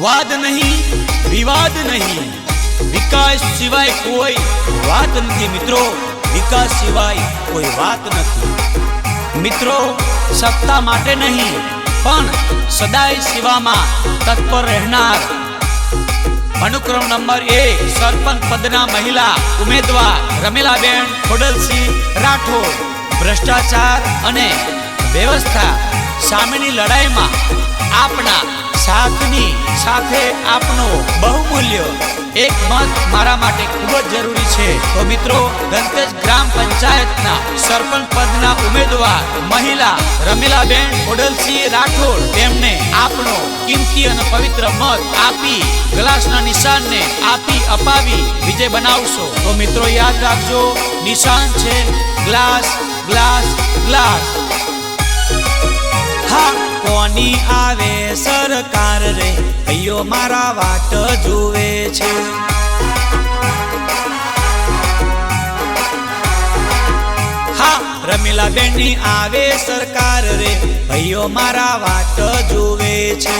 વાદ નહીં, વિવાદ નહીં. વિકાસ સિવાય કોઈ વાત નથી મિત્રો. વિકાસ સિવાય કોઈ વાત નથી. મિત્રો, સત્તા માટે નહીં, પણ સદાય સેવામાં તત્પર રહેનાર. અનુક્રમ નંબર એક સરપંચ પદના મહિલા, ઉમેદવાર, રમીલાબેન, ખોડલસિંહ, રાઠોડ. ભ્રષ્ટાચાર અને વ્યવસ્થા સામેની લડાઈમાં આપના સાથની સાથે આપનો બહુમૂલ્ય એક મત મારા માટે ખૂબ જ જરૂરી છે. તો મિત્રો ગંતેજ ગ્રામ પંચાયતના સરપંચ પદના ઉમેદવાર મહિલા રમીલાબેન ખોડલસિંહ રાઠોડ તેમને આપણો કિંમતી અને પવિત્ર મત આપી ગ્લાસના નિશાનને આપી અપાવી વિજય બનાવશો. તો મિત્રો, યાદ રાખજો, નિશાન છે ગ્લાસ ગ્લાસ ગ્લાસ. કોની આવે સરકાર રે ભાઈઓ મારા વાટ જુએ છે. હા રમીલા બેનની આવે સરકાર રે ભાઈઓ મારા વાટ જુએ છે.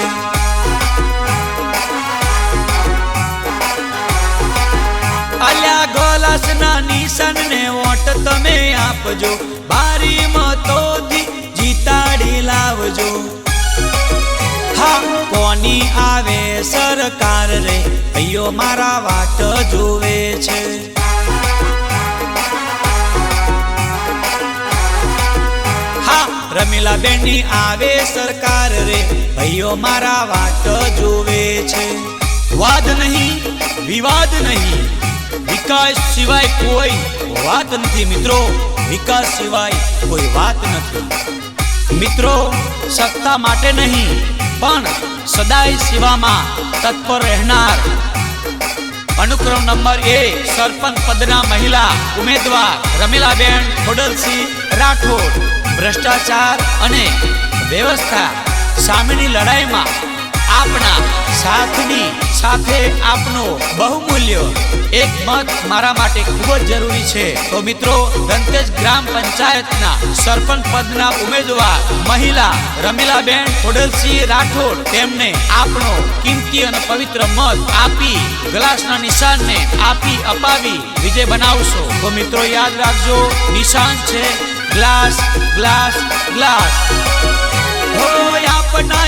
અલ્યા ગલાસના નિશાનને વોટ તમે આપજો બારી મતોથી જીતાડી લાવજો. કોની આવે સરકાર રે? ભાઈઓ મારા વાટ જોવે છે. હા રમીલા બેનની આવે સરકાર રે. ભાઈઓ મારા વાટ જોવે છે. વાદ નહીં, વિવાદ નહીં. વિકાસ સિવાય કોઈ વાત નથી મિત્રો. વિકાસ સિવાય કોઈ વાત નથી. મિત્રો, સત્તા માટે નહીં, પણ સદાય સેવામાં તત્પર રહેનાર. અનુક્રમ નંબર એ, સરપંચ પદના મહિલા ઉમેદવાર રમીલાબેન ખોડલસિંહ રાઠોડ. ભ્રષ્ટાચાર અને વ્યવસ્થા સામેની લડાઈમાં આપના સાથની સાથે આપનો બહુમૂલ્ય એક મત મારા માટે ખૂબ જ જરૂરી છે. તો મિત્રો ગંતેજ ગ્રામ પંચાયતના સરપંચ પદના ઉમેદવાર મહિલા રમીલાબેન ખોડલસિંહ રાઠોડ તેમને આપણો કિંમતી અને પવિત્ર મત આપી ગ્લાસના નિશાનને આપી અપાવી વિજય બનાવશો. તો મિત્રો, યાદ રાખજો, નિશાન છે ગ્લાસ ગ્લાસ ગ્લાસ. હોય આપના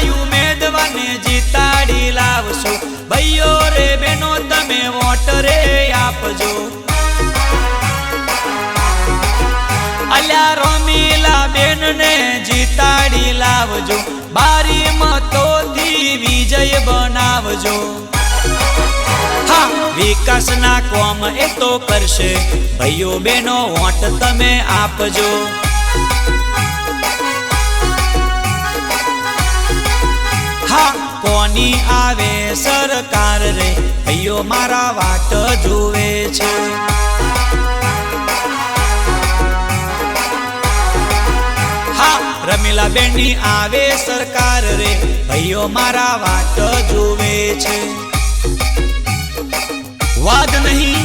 અલ્યા બેન બેનને જીતાડી લાવજો. બારી મતોથી વિજય બનાવજો. હા, વિકાસના કોમ એ તો કરશે. ભાઈઓ બેનો વોટ તમે આપજો. હા, કોની આવે સરકાર રે? ભાઈઓ મારા વાટ જુએ છે. બેનની આવે સરકાર રે. ભાઈઓ, મારા વાત જોવે છે. વાદ નહીં,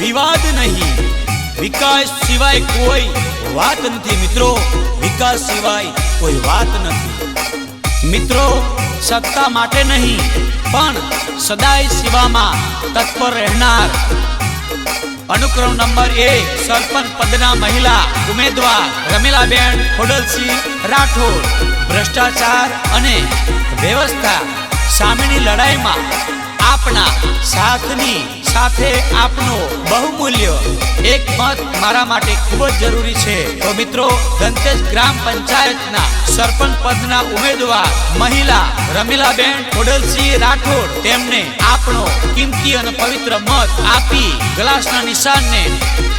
વિવાદ નહીં. વિકાસ સિવાય કોઈ વાત નથી. મિત્રો, વિકાસ સિવાય કોઈ વાત નથી. મિત્રો, સત્તા માટે નહીં, પણ સદાય સેવામાં તત્પર રહેનાર અનુક્રમ નંબર એક સરપંચ પદના મહિલા ઉમેદવાર રમીલાબેન ખોડલસિંહ રાઠોડ. ભ્રષ્ટાચાર અને વ્યવસ્થા સામેની લડાઈમાં આપના સાથની સાથે આપનો બહુમૂલ્ય એક મત મારા માટે ખૂબ જ જરૂરી છે. તો મિત્રો, ધનતેજ ગ્રામ પંચાયતના સરપંચ પદના ઉમેદવાર મહિલા રમીલાબેન ખોડલસિંહ રાઠોડ તેમને આપણો કિંમતી અને પવિત્ર મત આપી ગ્લાસના નિશાનને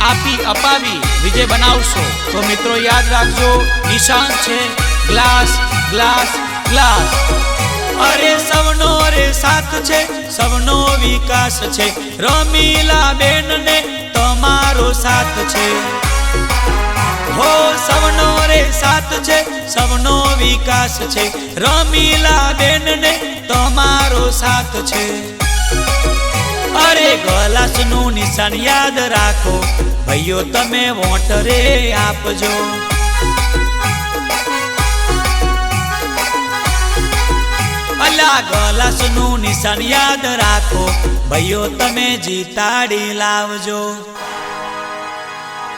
આપી અપાવી વિજય બનાવશો. તો મિત્રો, યાદ રાખજો, નિશાન છે ગ્લાસ ગ્લાસ ગ્લાસ. સાથ છે, સૌનો વિકાસ છે. રમીલા બેન ને તમારો સાથ છે. હો, સૌનો રે સાથ છે, સૌનો વિકાસ છે. રમીલા બેન ને તમારો સાથ છે. અરે ગલાસનું નિશાન યાદ રાખો. ભાઈઓ તમે વોટ રે આપજો. અલ્યા ગલાસનું નિશાન યાદ રાખો. ભાઈઓ તમે જીતાડી લાવજો.